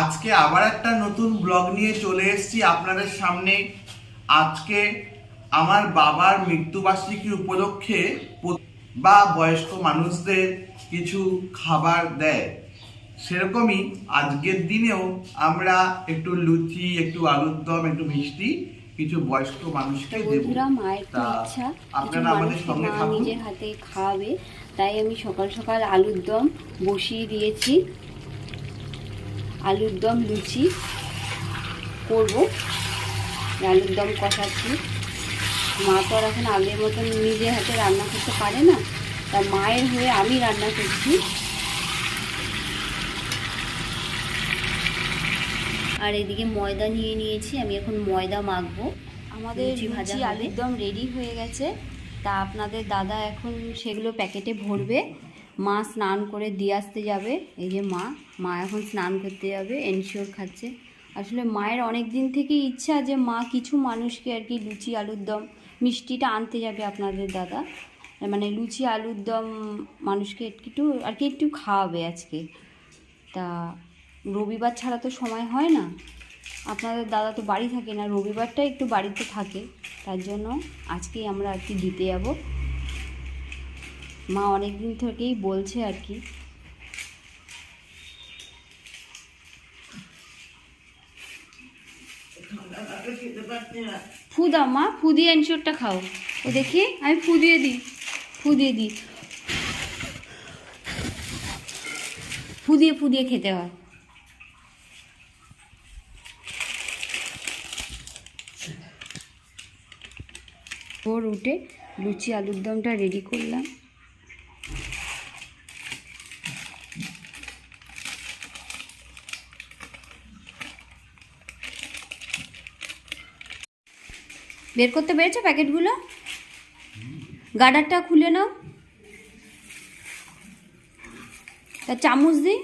আজকে আবার একটা নতুন ব্লগ নিয়ে চলে এসেছি আপনাদের সামনে। আজকে আমার বাবার মৃত্যুবার্ষিকী উপলক্ষে বা বয়স্ক মানুষদের কিছু খাবার দেয়। সেরকমই আজকের দিনেও আমরা একটু লুচি একটু আলুর দম একটু মিষ্টি কিছু বয়স্ক মানুষকে দেব। তা আপনারা আমাদের সঙ্গে থাকুন। নিজের হাতে খাওয়াবে তাই আমি সকাল সকাল আলুর দম বসিয়ে দিয়েছি। আলুর দম লুচি করব। আলুর দম কষাচ্ছি। মা তো আর এখন আগের মতন নিজের হাতে রান্না করতে পারে না। তা মায়ের হয়ে আমি রান্না করছি। আর এদিকে ময়দা নিয়ে নিয়েছি আমি এখন ময়দা মাখবো। আমাদের ভাজা আলুর দম রেডি হয়ে গেছে। তা আপনাদের দাদা এখন সেগুলো প্যাকেটে ভরবে। মা স্নান করে দিয়ে আসতে যাবে। এই যে মা মা এখন স্নান করতে যাবে এনশিওর খাচ্ছে। আসলে মায়ের অনেক দিন থেকেই ইচ্ছা যে মা কিছু মানুষকে আর কি লুচি, আলুর দম, মিষ্টিটা আনতে যাবে আপনাদের দাদা। মানে লুচি, আলুর দম মানুষকে একটু, আর কি একটু খাওয়াবে আজকে। তা রবিবার ছাড়া তো সময় হয় না। আপনাদের দাদা তো বাড়ি থাকে না, রবিবারটা একটু বাড়িতে থাকে। তার জন্য আজকেই আমরা আর কি দিতে যাব। মা অনেক দিন থেকেই বলছে আর কি। ফু দাও মা, ফু দিয়ে এনশোরটা খাও। ও দেখি, আমি ফু দিয়ে দিই, ফু দিয়ে দিই। ফু দিয়ে ফু দিয়ে খেতে হয়। ভোর উঠে লুচি, আলুর দমটা রেডি করলাম। বের করতে পেরেছ প্যাকেটগুলো? গার্ডারটা খুলে নাও। তা চামচ দিই।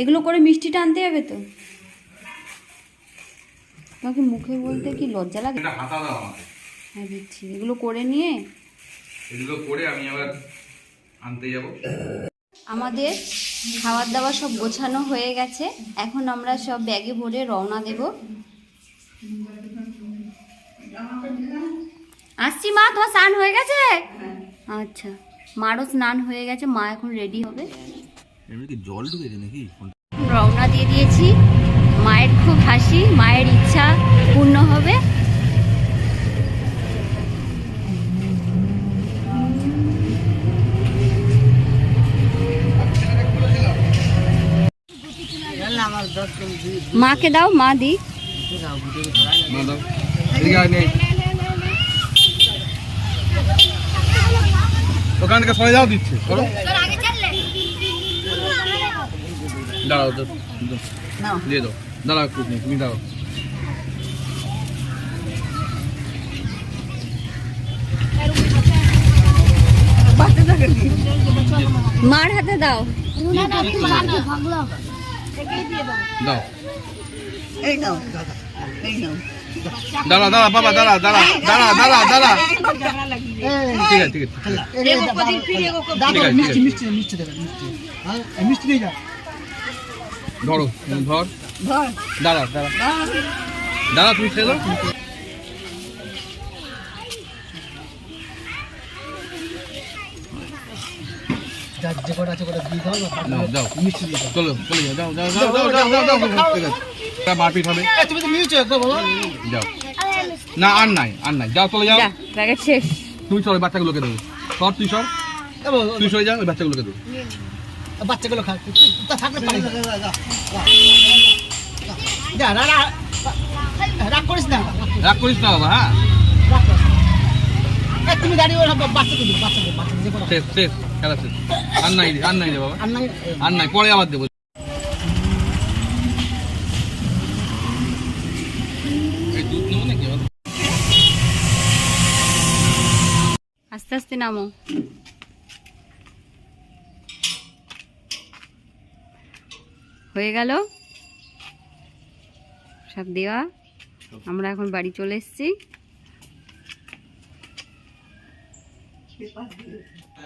এগুলো করে মিষ্টিটা আনতে হবে তো। তোমাকে মুখে বলতে কি লজ্জা লাগে? হ্যাঁ দিচ্ছি। এগুলো করে নিয়ে এগুলো করে আমি আবার আনতে যাব। আমাদের খাবার দাবার সব গোছানো হয়ে গেছে। এখন আমরা সব ব্যাগে ভরে রওনা দেব। আসছি মা তোমার স্নান হয়ে গেছে? আচ্ছা মারও স্নান হয়ে গেছে মা এখন রেডি হবে। এমনি জল ঢুকেছে নাকি? রওনা দিয়ে দিয়েছি। মায়ের খুব হাসি মায়ের ইচ্ছা পূর্ণ হবে। মাকে দাও মা দি। ওখান থেকে সরে যাও দিচ্ছে দাঁড়াও দিয়ে দাও। দাঁড়াও একটু তুমি দাঁড়াও মার হাতে দাও দাও। এই দাও দাঁড়া দাঁড়া বাবা দাঁড়া দাঁড়া দাঁড়া দাঁড়া দাঁড়া ঠিক আছে ঠিক আছে মিষ্টি মিষ্টি মিষ্টি দেবেন মিষ্টি হ্যাঁ মিষ্টি দিয়ে যা ধরো ধর দাঁড়া দাঁড়া দাঁড়া তুমি খেলো যে কটা আছে কটা দিয়ে দাও মিষ্টি চলো চলে যাও যাও যাও যাও যাও যাও যাও যাও ঠিক আছে তা মারপিট হবে যাও। না আর নাই আর নাই। যাও চলে যাও। শেষ। তুমি চলো বাচ্চাগুলোকে দেবো সর তুই সর। তুই সরে যাও ওই বাচ্চাগুলোকে দেবো বাচ্চাগুলো খা তা থাকলে পারি যা। রা- রা- রাগ করিস না। রাগ করিস না বাবা হ্যাঁ। তুমি দাঁড়িয়ে বাচ্চাকে দিও বাচ্চাকে বাচ্চাকে যে কোনো শেষ শেষ খেলা শেষ। আর নাই আর নাই বাবা। আর নাই। আর নাই পরে আবার দেবো এই দুধ নেব নাকি আবার? আস্তে আস্তে নামো। হয়ে গেল। সব দেওয়া। আমরা এখন বাড়ি চলে এসেছি।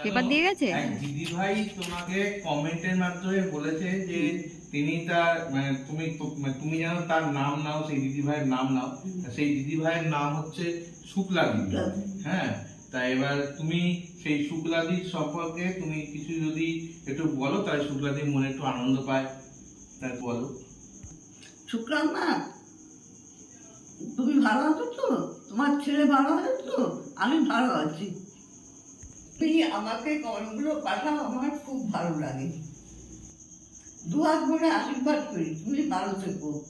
পেপার দিয়ে গেছে? দিদি ভাই তোমাকে কমেন্টের মাধ্যমে বলেছে যে তিনি তার মানে তুমি মানে তুমি যেন তার নাম নাও সেই দিদি ভাইয়ের নাম নাও। সেই দিদি ভাইয়ের নাম হচ্ছে শুক্লা দিদি। হ্যাঁ তা এবার তুমি সেই শুক্লাদির সম্পর্কে তুমি কিছু যদি একটু বলো, তাহলে শুক্লাদির মনে একটু আনন্দ পায়। তাই বলো। শুক্রান না তুমি ভালো আছো তো? তোমার ছেলে ভালো আছে তো? আমি ভালো আছি। তুমি আমাকে কমেন্টগুলো পাঠাও, আমার খুব ভালো লাগে। দু হাত ভরে আশীর্বাদ করি, তুমি ভালো থেকো।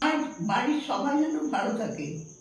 আর বাড়ির সবাই যেন ভালো থাকে।